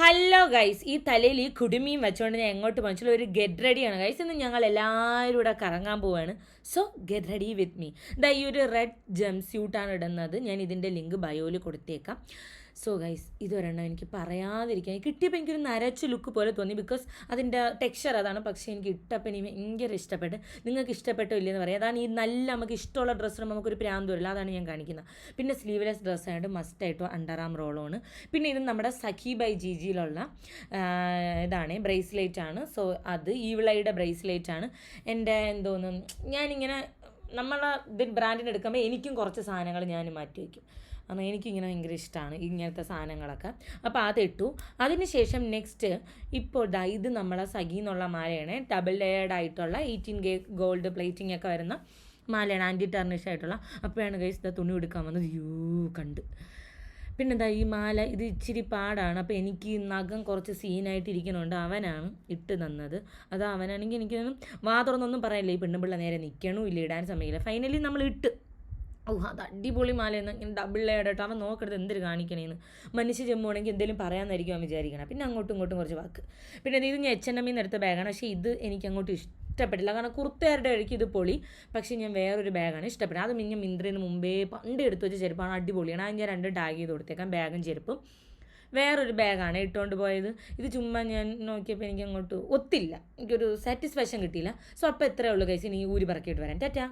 Hello guys ഈ തലയിൽ ഈ കുടുമിയും വെച്ചുകൊണ്ട് ഞാൻ എങ്ങോട്ട് പോകാൻ ഒരു ഗെറ്റ് റെഡിയാണ് ഗൈസ് ഇന്ന് ഞങ്ങൾ എല്ലാവരും കൂടെ കറങ്ങാൻ പോവാണ്. So get ready with me the ഈ ഒരു റെഡ് ജംപ് സ്യൂട്ടാണ് ഇടുന്നത്. ഞാൻ ഇതിന്റെ ലിങ്ക് ബയോയിൽ കൊടുത്തേക്കാം. സോ ഗൈസ് ഇതൊരെണ്ണം എനിക്ക് പറയാതിരിക്കാൻ. കിട്ടിയപ്പോൾ എനിക്കൊരു നരച്ച ലുക്ക് പോലെ തോന്നി ബിക്കോസ് അതിന്റെ ടെക്സ്ചർ അതാണ്. പക്ഷേ എനിക്ക് ഇട്ടപ്പോൾ എനിക്ക് ഭയങ്കര ഇഷ്ടപ്പെട്ട്. നിങ്ങൾക്ക് ഇഷ്ടപ്പെട്ടോ ഇല്ലെന്ന് പറയാം. അതാണ് ഈ നല്ല നമുക്ക് ഇഷ്ടമുള്ള ഡ്രസ്സ് നമുക്കൊരു പ്രാന്ത് വരില്ല. അതാണ് ഞാൻ കാണിക്കുന്നത് പിന്നെ സ്ലീവ്ലെസ് ഡ്രസ്സായിട്ട് മസ്റ്റായിട്ടും അണ്ടർ ആം റോളാണ് പിന്നെ ഇത് നമ്മുടെ സഖി ബൈ ജി ജിയിലുള്ള ഇതാണ് ബ്രേസ്ലെറ്റ് ആണ്. സോ അത് ഈവിളയുടെ ബ്രേസ്ലെറ്റ് ആണ്. എന്റെ എന്തോന്നും ഞാനിങ്ങനെ നമ്മളെ ഇത് ബ്രാൻഡിന് എടുക്കുമ്പോൾ എനിക്കും കുറച്ച് സാധനങ്ങൾ ഞാൻ മാറ്റി വയ്ക്കും കാരണം എനിക്കിങ്ങനെ ഭയങ്കര ഇഷ്ടമാണ് ഇങ്ങനത്തെ സാധനങ്ങളൊക്കെ. അപ്പോൾ അതിട്ടു അതിനുശേഷം നെക്സ്റ്റ് ഇപ്പോൾ ഇത് നമ്മളെ സഖി എന്നുള്ള മാലയാണ്. ഡബിൾ ലെയർഡ് ആയിട്ടുള്ള എയ്റ്റീൻ ഗേ ഗോൾഡ് പ്ലേറ്റിംഗ് ഒക്കെ വരുന്ന മാലയാണ്. ആന്റി ടർണിഷ് ആയിട്ടുള്ള. അപ്പോഴാണ് കഴിച്ചത് തുണി എടുക്കാൻ വന്നത്. യൂ കണ്ട്. പിന്നെ എന്താ ഈ മാല ഇത് ഇച്ചിരി പാടാണ്. അപ്പോൾ എനിക്ക് നഖം കുറച്ച് സീനായിട്ട് ഇരിക്കണുണ്ട് അവനാണ് ഇട്ട് തന്നത്. അത് അവനാണെങ്കിൽ എനിക്കൊന്നും വാ തുറന്നൊന്നും പറയില്ല ഈ പെണ്ണുപിള്ള നേരെ നിൽക്കണു ഇല്ല? ഇടാൻ സമയമില്ല. ഫൈനലി നമ്മൾ ഇട്ട്. ഓ അത് അടിപൊളി മാലയെന്ന് ഇങ്ങനെ ഡബിൾ ലെയർഡ് ആയിട്ട് അവൻ നോക്കരുത് എന്തൊരു കാണിക്കണേന്ന്. മനുഷ്യ ചെമ്മുവാണെങ്കിൽ എന്തെങ്കിലും പറയാമെന്നായിരിക്കും അവൻ വിചാരിക്കണം. പിന്നെ അങ്ങോട്ടും ഇങ്ങോട്ടും കുറച്ച് വാക്ക്. പിന്നെ ഇത് ഞാൻ എച്ച് എൻ എമ്മിൽ എടുത്ത ബാഗാണ് പക്ഷേ ഇത് എനിക്ക് അങ്ങോട്ട് ഇഷ്ടപ്പെട്ടില്ല. കാരണം കുർത്തയാരുടെ ഇടയ്ക്ക് ഇത് പൊളി. പക്ഷേ ഞാൻ വേറൊരു ബാഗാണ് ഇഷ്ടപ്പെട്ടത് അത് ഞാൻ മിന്ത്രയിൽ മുമ്പേ പണ്ട് എടുത്തു വെച്ച ചെരുപ്പാണ്. അടിപൊളിയാണ്. അത് ഞാൻ രണ്ട് ടാഗ് ചെയ്ത് കൊടുത്തേക്കാം. ബാഗും ചെരുപ്പും. വേറൊരു ബാഗാണ് ഇട്ടുകൊണ്ട് പോയത്. ഇത് ചുമ്മാ ഞാൻ നോക്കിയപ്പോൾ എനിക്ക് അങ്ങോട്ട് ഒത്തില്ല. എനിക്കൊരു സാറ്റിസ്ഫാക്ഷൻ കിട്ടിയില്ല. സോ അപ്പോൾ എത്രയേ ഉള്ളൂ കൈസ് ഇനി ഊരി പറക്കിയിട്ട് വരാൻ ടാറ്റാ.